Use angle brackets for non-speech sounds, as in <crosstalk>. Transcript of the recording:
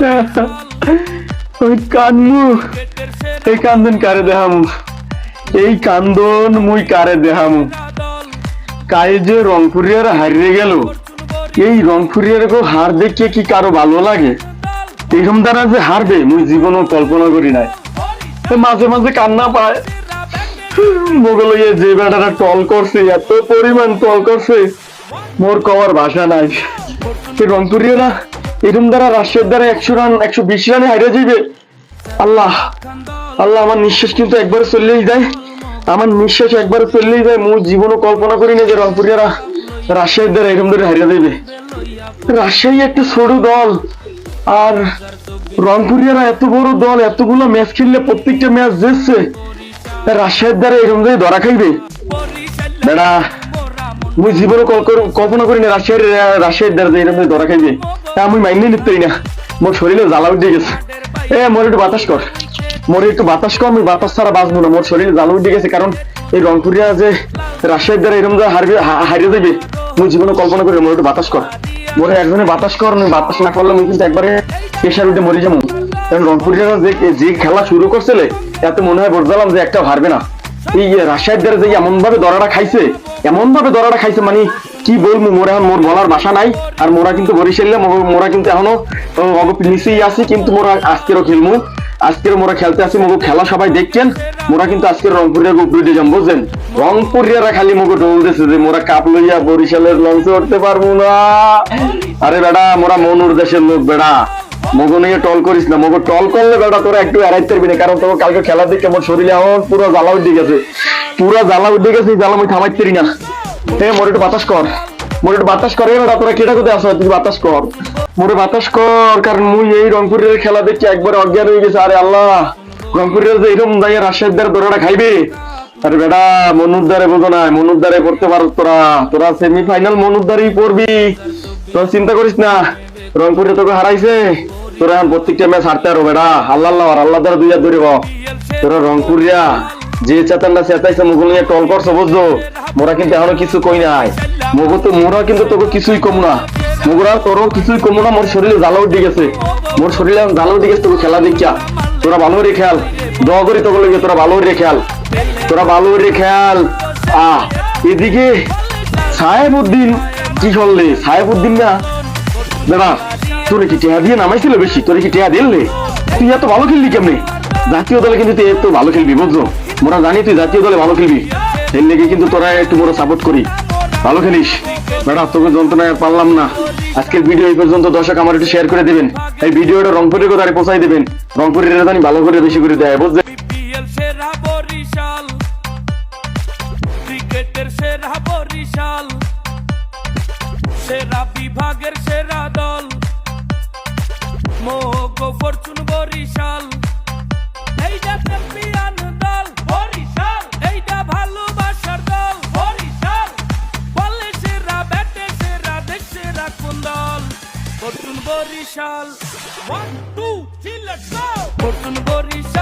<laughs> ওই কান্দু এই কান্দন কারে দেহামু এই কান্দন মুই কারে দেহামু কায়ে যে রংপুরিয়ার হারিয়ে গেল, এই রংপুরিয়ার গো হার দেখিয়ে কি কারও ভালো লাগে? এরকম দ্বারা যে হারবে মুই জীবনও কল্পনা করি নাই। মাঝে মাঝে কান্না পায়। মোগল যে বেটারা টল করছে, এত পরিমাণ টল করছে, মোর কওয়ার ভাষা নাই। রংপুরিয়ারা এরকম দ্বারা রাশিয়ার দ্বারা একশো রান, একশো বিশ রানে হারিয়ে যাইবে। আল্লাহ আল্লাহ, আমার নিঃশ্বাস কিন্তু একবার চললেই যায়। আমার নিঃশ্বাস একবার চললেই যায় মোর জীবনও কল্পনা করি না যে রংপুরিয়ারা রাশিয়ার দ্বারা এরকম ধরে হারিয়ে যাইবে। রাজশাহী একটা ছোট দল, আর রংপুরিয়ারা এত বড় দল, এতগুলো ম্যাচ খেললে প্রত্যেকটা ম্যাচ জিতছে। রাজশাহীর দ্বারা এরকম ধরে ধরা খাইবে। মুই জীবনে কল্পনা করি না রাজশাহীর রাজশাহীর দ্বারা যে এরকম ধরে ধরা খাইবে। আমি মাইনে নিতেই না। মোর শরীরে জ্বালা উঠে গেছে। এ মোর একটু বাতাস কর মোর একটু বাতাস কর আমি বাতাস ছাড়া বাঁচবো না। মোর শরীরে জ্বালা উঠে গেছে কারণ এই রংপুরিয়া যে রাজশাহীর দ্বারা এরকম হারবে হারিয়ে দেবে মুই জীবনে কল্পনা করি মোর একটু বাতাস কর মোরে একজনে বাতাস কর আমি বাতাস না করলে আমি কিন্তু একবারে প্রেশার উঠে মরে যাব কারণ রংপুরিয়া যে যে খেলা শুরু করছিলে এত মনে হয় বুঝলাম যে একটা হারবে না। এই রাজশাহীর দ্বারা যে এমন ভাবে দরাটা খাইছে এমন ভাবে দরাটা খাইছে মানে কি বলব, মোরা এখন মোর বলার বাসা নাই, আর মোরা কিন্তু বরিশালে মোরা কিন্তু এখনও নিচেই আছি, কিন্তু মোরা আজকেরও খেলমু। আজকের মোরা খেলতে আসি মগো খেলা সবাই দেখছেন। মোরা কিন্তু আজকের রংপুরিয়া উপরে যাম বুঝছেন? রংপুরিয়ারা খালি মগো ডোল দিছে যে মোরা কাপ লইয়া বরিশালের লঞ্চে উঠতে পারব না। আরে বেটা মোরা মনুর দেশের লোক বেড়া। মগো নিয়ে টল করিস না, মগো টল করলে বেটা তোরা একটু এড়াইতে পারবি না, কারণ তোর কালকে খেলা দেখে আমার শরীরে এখন পুরো জ্বালা উঠে গেছে। পুরো জ্বালা উঠে গেছে জ্বালা আমি থামাইতে না। এ মোর একটু বাতাস কর। মোর একটু বাতাস তোরা কেটা কোথায় তুই বাতাস কর। মোরে বাতাস কর, কারণ মুই এই রংপুরের খেলা একবার অজ্ঞান হয়ে গেছে। আরে আল্লাহ রংপুরের যে এরকম দাঁড়িয়ে দ্বারা তোরা খাইবে? আরে বেটা মনুদ্দারে বোঝো না মনুদ্দারে পড়তে পারো তোরা। তোরা সেমিফাইনাল মনুদ্দারই পড়বি। তোরা চিন্তা করিস না, রংপুরে তোকে হারাইছে। তোরা এখন প্রত্যেকটা ম্যাচ হারতে আরও বেটা। আল্লাহ আল্লাহ আল্লাহ দ্বারা দুই হাত তোরা রংপুরিয়া। যে চেতানটা চেতাইছে মুগুল নিয়ে টল করছ, বুঝছ? মোরা কিন্তু এখনও কিছু কই নাই। মগু তো, মোরা কিন্তু তোকে কিছুই কম না। মুগুরা তোরও কিছুই কম না, মোর শরীরে জ্বালা উঠে গেছে। মোর শরীরে জ্বালা উঠে গেছে, তোকে খেলা দেখিয়া। তোরা ভালো করে খেয়াল। দোয়া করি তোকে লইগে তোরা ভালো করে খেয়াল। তোরা ভালো করে খেয়াল। আহ, এদিকে সাহেবউদ্দিন কি করলে? সাহেবউদ্দিন না? দাদা, তোরে কি টেহা দিয়ে নামাইছিল বেশি? তোরে কি টেহা দিলে তুই এত ভালো খেললি কেমনে? জাতীয় দলে কিন্তু তুই এত ভালো খেলবি, বুঝছ? মোরা জানি তুই জাতীয় দলে ভালো খেলবি। এর লেগে কিন্তু তোরা একটু মোরা সাপোর্ট করি। ভালো খেলিস। ম্যাডাম তোকে যন্ত্রণায় পারলাম না। আজকের ভিডিও এই পর্যন্ত। দর্শক, আমার একটু শেয়ার করে দেবেন। এই ভিডিওটা রংপুরের কথা পৌঁছাই দেবেন। রংপুরের রাজধানী ভালো করে বেশি করে দেয় বিপিএল সেরা বিভাগের সেরা দল। মোগো fortune Barishal. Barishal one two three let's go Barishal